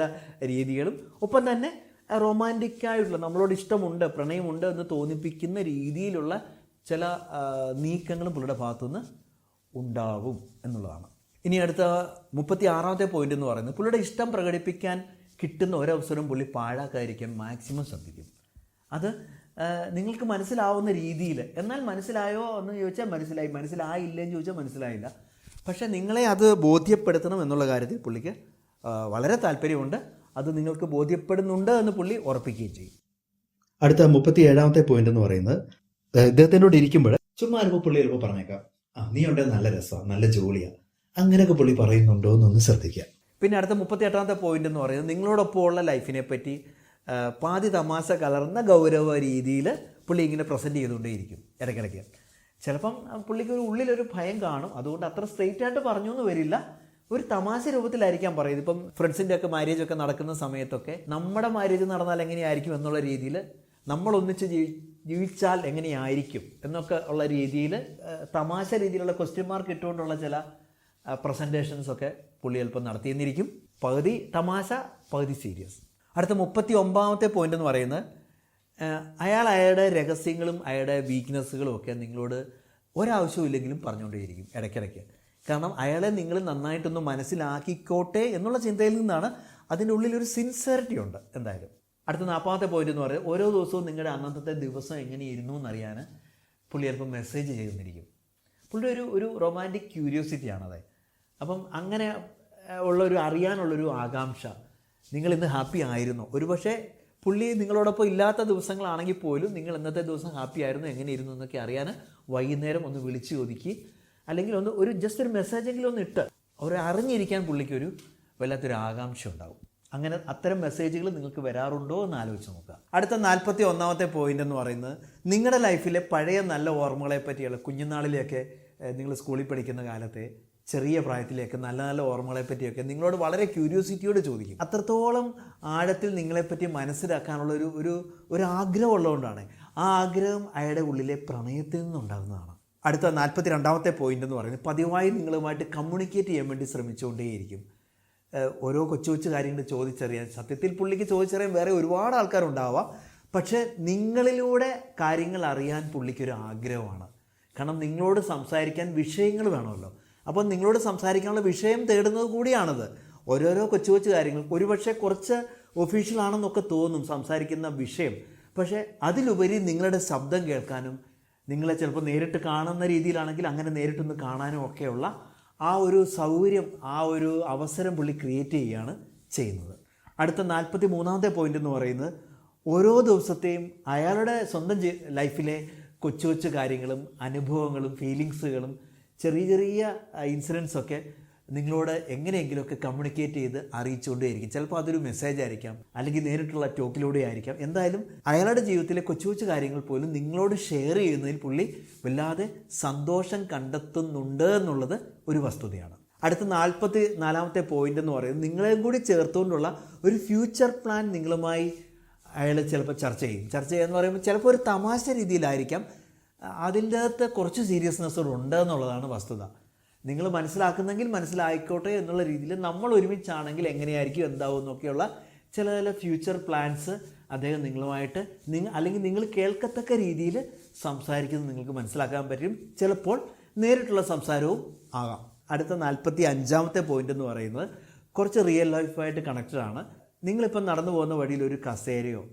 Speaker 1: രീതികളും ഒപ്പം തന്നെ റൊമാന്റിക്കായിട്ടുള്ള നമ്മളോട് ഇഷ്ടമുണ്ട് പ്രണയമുണ്ട് എന്ന് തോന്നിപ്പിക്കുന്ന രീതിയിലുള്ള ചില നീക്കങ്ങളും പുള്ളിയുടെ ഭാഗത്തുനിന്ന് ഉണ്ടാവും എന്നുള്ളതാണ്. ഇനി അടുത്ത മുപ്പത്തി ആറാമത്തെ പോയിന്റ് എന്ന് പറയുന്നത് പുള്ളിയുടെ ഇഷ്ടം പ്രകടിപ്പിക്കാൻ കിട്ടുന്ന ഒരവസരം പുള്ളി പാഴാക്കാതിരിക്കാൻ മാക്സിമം ശ്രദ്ധിക്കും. അത് നിങ്ങൾക്ക് മനസ്സിലാവുന്ന രീതിയിൽ എന്നാൽ മനസ്സിലായോ എന്ന് ചോദിച്ചാൽ മനസ്സിലായി മനസ്സിലായില്ല എന്ന് ചോദിച്ചാൽ മനസ്സിലായില്ല. പക്ഷേ നിങ്ങളെ അത് ബോധ്യപ്പെടുത്തണം എന്നുള്ള കാര്യത്തിൽ പുള്ളിക്ക് വളരെ താല്പര്യമുണ്ട്. അത് നിങ്ങൾക്ക് ബോധ്യപ്പെടുന്നുണ്ട് എന്ന് പുള്ളി ഉറപ്പിക്കുകയും ചെയ്യും. അടുത്ത മുപ്പത്തി ഏഴാമത്തെ പോയിന്റ് എന്ന് പറയുന്നത് ഇദ്ദേഹത്തിനോട് ഇരിക്കുമ്പോൾ ചുമ്മാ ചിലപ്പോൾ പുള്ളി ചിലപ്പോൾ പറഞ്ഞേക്കാം ആ നീ ഉണ്ടെങ്കിൽ നല്ല രസമാണ് നല്ല ജോലിയാണ് അങ്ങനെയൊക്കെ പുള്ളി പറയുന്നുണ്ടോ എന്നൊന്ന് ശ്രദ്ധിക്കുക പിന്നെ അടുത്ത മുപ്പത്തി എട്ടാമത്തെ പോയിന്റ് എന്ന് പറയുന്നത് നിങ്ങളോടൊപ്പം ഉള്ള ലൈഫിനെ പറ്റി പാതി തമാശ കലർന്ന ഗൗരവ രീതിയിൽ പുള്ളി ഇങ്ങനെ പ്രസന്റ് ചെയ്തുകൊണ്ടേയിരിക്കും ഇടയ്ക്കിടയ്ക്ക്. ചിലപ്പം പുള്ളിക്ക് ഒരു ഉള്ളിലൊരു ഭയം കാണും. അതുകൊണ്ട് അത്ര സ്ട്രെയിറ്റ് ആയിട്ട് പറഞ്ഞു എന്ന് വരില്ല. ഒരു തമാശ രൂപത്തിലായിരിക്കാം പറയുന്നത്. ഇപ്പം ഫ്രണ്ട്സിന്റെ ഒക്കെ മാരേജ് ഒക്കെ നടക്കുന്ന സമയത്തൊക്കെ നമ്മുടെ മാരേജ് നടന്നാൽ എങ്ങനെയായിരിക്കും എന്നുള്ള രീതിയിൽ നമ്മൾ ഒന്നിച്ച് ജീവി ജീവിച്ചാൽ എങ്ങനെയായിരിക്കും എന്നൊക്കെ ഉള്ള രീതിയിൽ തമാശ രീതിയിലുള്ള ക്വസ്റ്റ്യൻ മാർക്ക് ഇട്ടുകൊണ്ടുള്ള ചില പ്രസന്റേഷൻസ് ഒക്കെ പുള്ളി ചിലപ്പോൾ നടത്തിയെന്നിരിക്കും. പകുതി തമാശ പകുതി സീരിയസ് അടുത്ത മുപ്പത്തി ഒമ്പതാമത്തെ പോയിന്റ് എന്ന് പറയുന്നത് അയാൾ അയാളുടെ രഹസ്യങ്ങളും അയാളുടെ വീക്ക്നെസ്സുകളും ഒക്കെ നിങ്ങളോട് ഒരാവശ്യമില്ലെങ്കിലും പറഞ്ഞുകൊണ്ടേയിരിക്കും ഇടയ്ക്കിടയ്ക്ക്. കാരണം അയാളെ നിങ്ങൾ നന്നായിട്ടൊന്ന് മനസ്സിലാക്കിക്കോട്ടെ എന്നുള്ള ചിന്തയിൽ നിന്നാണ് അതിന്റെ ഉള്ളിൽ ഒരു സിൻസിയറിറ്റി ഉണ്ട് എന്തായാലും. അടുത്ത നാൽപ്പാമത്തെ പോയിന്റ് എന്ന് പറയുന്നത് ഓരോ ദിവസവും നിങ്ങളുടെ അന്നത്തെ ദിവസം എങ്ങനെയിരുന്നു എന്നറിയാൻ പുള്ളി ചിലപ്പോൾ മെസ്സേജ് ചെയ്യുന്നിരിക്കും പുള്ളി ഒരു ഒരു റൊമാന്റിക് ക്യൂരിയോസിറ്റിയാണത് അപ്പം അങ്ങനെ ഉള്ളൊരു അറിയാനുള്ളൊരു ആകാംക്ഷ. നിങ്ങൾ ഇന്ന് ഹാപ്പി ആയിരുന്നു. ഒരുപക്ഷെ പുള്ളി നിങ്ങളോടൊപ്പം ഇല്ലാത്ത ദിവസങ്ങളാണെങ്കിൽ പോലും നിങ്ങൾ ഇന്നത്തെ ദിവസം ഹാപ്പി ആയിരുന്നു എങ്ങനെയിരുന്നു എന്നൊക്കെ അറിയാൻ വൈകുന്നേരം ഒന്ന് വിളിച്ച് ചോദിക്കുക അല്ലെങ്കിൽ ഒന്ന് ഒരു ജസ്റ്റ് ഒരു മെസ്സേജെങ്കിലും ഒന്ന് ഇട്ട് അവർ അറിഞ്ഞിരിക്കാൻ പുള്ളിക്കൊരു വല്ലാത്തൊരു ആകാംക്ഷ ഉണ്ടാവും. അങ്ങനെ അത്തരം മെസ്സേജുകൾ നിങ്ങൾക്ക് വരാറുണ്ടോ എന്ന് ആലോചിച്ച് നോക്കുക. അടുത്ത നാൽപ്പത്തി ഒന്നാമത്തെ പോയിന്റ് എന്ന് പറയുന്നത് നിങ്ങളുടെ ലൈഫിലെ പഴയ നല്ല ഓർമ്മകളെ പറ്റിയുള്ള കുഞ്ഞുനാളിലെയൊക്കെ നിങ്ങൾ സ്കൂളിൽ പഠിക്കുന്ന കാലത്തെ ചെറിയ പ്രായത്തിലേക്ക് നല്ല നല്ല ഓർമ്മകളെ പറ്റിയൊക്കെ നിങ്ങളോട് വളരെ ക്യൂരിയോസിറ്റിയോട് ചോദിക്കും. അത്രത്തോളം ആഴത്തിൽ നിങ്ങളെപ്പറ്റി മനസ്സിലാക്കാനുള്ള ഒരു ഒരു ഒരു ആഗ്രഹം ഉള്ളതുകൊണ്ടാണ് ആ ആഗ്രഹം അയാളുടെ ഉള്ളിലെ പ്രണയത്തിൽ നിന്നുണ്ടാകുന്നതാണ്. അടുത്ത നാൽപ്പത്തി രണ്ടാമത്തെ പോയിന്റ് എന്ന് പറയുന്നത് പതിവായി നിങ്ങളുമായിട്ട് കമ്മ്യൂണിക്കേറ്റ് ചെയ്യാൻ വേണ്ടി ശ്രമിച്ചുകൊണ്ടേയിരിക്കും. ഓരോ കൊച്ചു കൊച്ചു കാര്യങ്ങൾ ചോദിച്ചറിയാൻ സത്യത്തിൽ പുള്ളിക്ക് ചോദിച്ചറിയാൻ വേറെ ഒരുപാട് ആൾക്കാരുണ്ടാവാം. പക്ഷേ നിങ്ങളിലൂടെ കാര്യങ്ങൾ അറിയാൻ പുള്ളിക്കൊരു ആഗ്രഹമാണ്. കാരണം നിങ്ങളോട് സംസാരിക്കാൻ വിഷയങ്ങൾ വേണമല്ലോ. അപ്പോൾ നിങ്ങളോട് സംസാരിക്കാനുള്ള വിഷയം തേടുന്നത് കൂടിയാണത്. ഓരോരോ കൊച്ചു കൊച്ചു കാര്യങ്ങൾ. ഒരുപക്ഷെ കുറച്ച് ഒഫീഷ്യലാണെന്നൊക്കെ തോന്നും സംസാരിക്കുന്ന വിഷയം. പക്ഷേ അതിലുപരി നിങ്ങളുടെ ശബ്ദം കേൾക്കാനും നിങ്ങളെ ചിലപ്പോൾ നേരിട്ട് കാണുന്ന രീതിയിലാണെങ്കിൽ അങ്ങനെ നേരിട്ടൊന്ന് കാണാനും ഒക്കെയുള്ള ആ ഒരു സൗകര്യം ആ ഒരു അവസരം പുള്ളി ക്രിയേറ്റ് ചെയ്യുകയാണ് ചെയ്യുന്നത്. അടുത്ത നാൽപ്പത്തി മൂന്നാമത്തെ പോയിന്റ് എന്ന് പറയുന്നത് ഓരോ ദിവസത്തെയും അയാളുടെ സ്വന്തം ലൈഫിലെ കൊച്ചു കൊച്ചു കാര്യങ്ങളും അനുഭവങ്ങളും ഫീലിങ്സുകളും ചെറിയ ചെറിയ ഇൻസിഡൻസ് ഒക്കെ നിങ്ങളോട് എങ്ങനെയെങ്കിലുമൊക്കെ കമ്മ്യൂണിക്കേറ്റ് ചെയ്ത് അറിയിച്ചുകൊണ്ടേയിരിക്കും. ചിലപ്പോൾ അതൊരു മെസ്സേജ് ആയിരിക്കാം അല്ലെങ്കിൽ നേരിട്ടുള്ള ടോക്കിലൂടെ ആയിരിക്കാം. എന്തായാലും അയാളുടെ ജീവിതത്തിലെ കൊച്ചു കൊച്ചു കാര്യങ്ങൾ പോലും നിങ്ങളോട് ഷെയർ ചെയ്യുന്നതിൽ പുള്ളി വല്ലാതെ സന്തോഷം കണ്ടെത്തുന്നുണ്ട് എന്നുള്ളത് ഒരു വസ്തുതയാണ്. അടുത്ത നാൽപ്പത്തി നാലാമത്തെ പോയിന്റ് എന്ന് പറയുന്നത് നിങ്ങളെയും കൂടി ചേർത്തുകൊണ്ടുള്ള ഒരു ഫ്യൂച്ചർ പ്ലാൻ നിങ്ങളുമായി അയാൾ ചിലപ്പോൾ ചർച്ച ചെയ്യും. ചർച്ച ചെയ്യുക എന്ന് പറയുമ്പോൾ ചിലപ്പോൾ ഒരു തമാശ രീതിയിലായിരിക്കാം അതിന്റെ അകത്ത് കുറച്ച് സീരിയസ്നെസ്സോട് ഉണ്ട് എന്നുള്ളതാണ് വസ്തുത. നിങ്ങൾ മനസ്സിലാക്കുന്നെങ്കിൽ മനസ്സിലായിക്കോട്ടെ എന്നുള്ള രീതിയിൽ നമ്മൾ ഒരുമിച്ചാണെങ്കിൽ എങ്ങനെയായിരിക്കും എന്താവും എന്നൊക്കെയുള്ള ചില ചില ഫ്യൂച്ചർ പ്ലാൻസ് അദ്ദേഹം നിങ്ങളുമായിട്ട് നിങ്ങൾ അല്ലെങ്കിൽ നിങ്ങൾ കേൾക്കത്തക്ക രീതിയിൽ സംസാരിക്കുന്നത് നിങ്ങൾക്ക് മനസ്സിലാക്കാൻ പറ്റും. ചിലപ്പോൾ നേരിട്ടുള്ള സംസാരവും ആകാം. അടുത്ത നാൽപ്പത്തി അഞ്ചാമത്തെ പോയിന്റ് എന്ന് പറയുന്നത് കുറച്ച് റിയൽ ലൈഫായിട്ട് കണക്റ്റഡ് ആണ്. നിങ്ങളിപ്പം നടന്നു പോകുന്ന വഴിയിൽ ഒരു കസേരയോ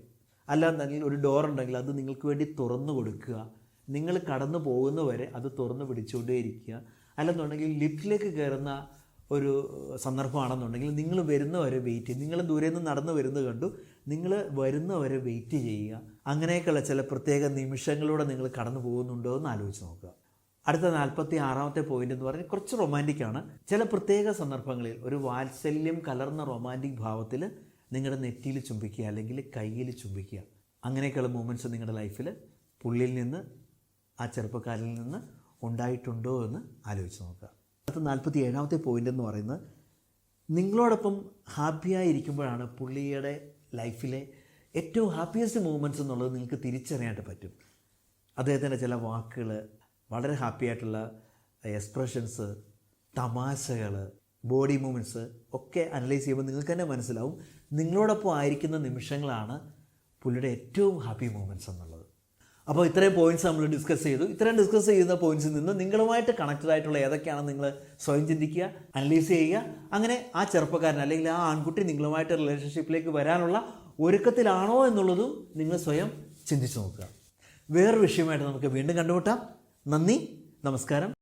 Speaker 1: അല്ലാന്നുണ്ടെങ്കിൽ ഒരു ഡോർ ഉണ്ടെങ്കിൽ അത് നിങ്ങൾക്ക് വേണ്ടി തുറന്നു കൊടുക്കുക. നിങ്ങൾ കടന്നു പോകുന്നവരെ അത് തുറന്നു പിടിച്ചുകൊണ്ടേയിരിക്കുക. അല്ലെന്നുണ്ടെങ്കിൽ ലിഫ്റ്റിലേക്ക് കയറുന്ന ഒരു സന്ദർഭമാണെന്നുണ്ടെങ്കിൽ നിങ്ങൾ വരുന്നവരെ വെയിറ്റ് ചെയ്യുക നിങ്ങൾ ദൂരെ നിന്ന് നടന്നു വരുന്നത് കണ്ടു നിങ്ങൾ വരുന്നവരെ വെയിറ്റ് ചെയ്യുക. അങ്ങനെയൊക്കെയുള്ള ചില പ്രത്യേക നിമിഷങ്ങളിലൂടെ നിങ്ങൾ കടന്നു പോകുന്നുണ്ടോ എന്ന് ആലോചിച്ച് നോക്കുക. അടുത്ത നാൽപ്പത്തി ആറാമത്തെ പോയിന്റ് എന്ന് പറഞ്ഞാൽ കുറച്ച് റൊമാന്റിക് ആണ്. ചില പ്രത്യേക സന്ദർഭങ്ങളിൽ ഒരു വാത്സല്യം കലർന്ന റൊമാന്റിക് ഭാവത്തിൽ നിങ്ങളുടെ നെറ്റിയിൽ ചുംബിക്കുക അല്ലെങ്കിൽ കയ്യിൽ ചുംബിക്കുക. അങ്ങനെയൊക്കെയുള്ള മൂമെന്റ്സ് നിങ്ങളുടെ ലൈഫിൽ പുള്ളിയിൽ നിന്ന് ആ ചെറുപ്പക്കാരിൽ നിന്ന് ഉണ്ടായിട്ടുണ്ടോ എന്ന് ആലോചിച്ച് നോക്കുക. അടുത്ത നാൽപ്പത്തി ഏഴാമത്തെ പോയിന്റ് എന്ന് പറയുന്നത് നിങ്ങളോടൊപ്പം ഹാപ്പിയായി ഇരിക്കുമ്പോഴാണ് പുള്ളിയുടെ ലൈഫിലെ ഏറ്റവും ഹാപ്പിയസ്റ്റ് മൂമെന്റ്സ് എന്നുള്ളത് നിങ്ങൾക്ക് തിരിച്ചറിയാനായിട്ട് പറ്റും. അദ്ദേഹത്തിന്റെ ചില വാക്കുകൾ വളരെ ഹാപ്പി ആയിട്ടുള്ള എക്സ്പ്രഷൻസ് തമാശകൾ ബോഡി മൂവ്മെന്റ്സ് ഒക്കെ അനലൈസ് ചെയ്യുമ്പോൾ നിങ്ങൾക്ക് തന്നെ മനസ്സിലാവും നിങ്ങളോടൊപ്പം ആയിരിക്കുന്ന നിമിഷങ്ങളാണ് പുള്ളിയുടെ ഏറ്റവും ഹാപ്പി മൂമെന്റ്സ് എന്നുള്ളത്. അപ്പോൾ ഇത്രയും പോയിന്റ്സ് നമ്മൾ ഡിസ്കസ് ചെയ്തു. ഇത്രയും ഡിസ്കസ് ചെയ്യുന്ന പോയിന്റ്സിൽ നിന്ന് നിങ്ങളുമായിട്ട് കണക്റ്റഡ് ആയിട്ടുള്ള ഏതൊക്കെയാണ് നിങ്ങൾ സ്വയം ചിന്തിക്കുക അനലൈസ് ചെയ്യുക? അങ്ങനെ ആ ചെറുപ്പക്കാരൻ അല്ലെങ്കിൽ ആ ആൺകുട്ടി നിങ്ങളുമായിട്ട് റിലേഷൻഷിപ്പിലേക്ക് വരാനുള്ള ഒരുക്കത്തിലാണോ എന്നുള്ളതും നിങ്ങൾ സ്വയം ചിന്തിച്ചു നോക്കുക. വേറൊരു വിഷയമായിട്ട് നമുക്ക് വീണ്ടും കണ്ടുമുട്ടാം. നന്ദി നമസ്കാരം.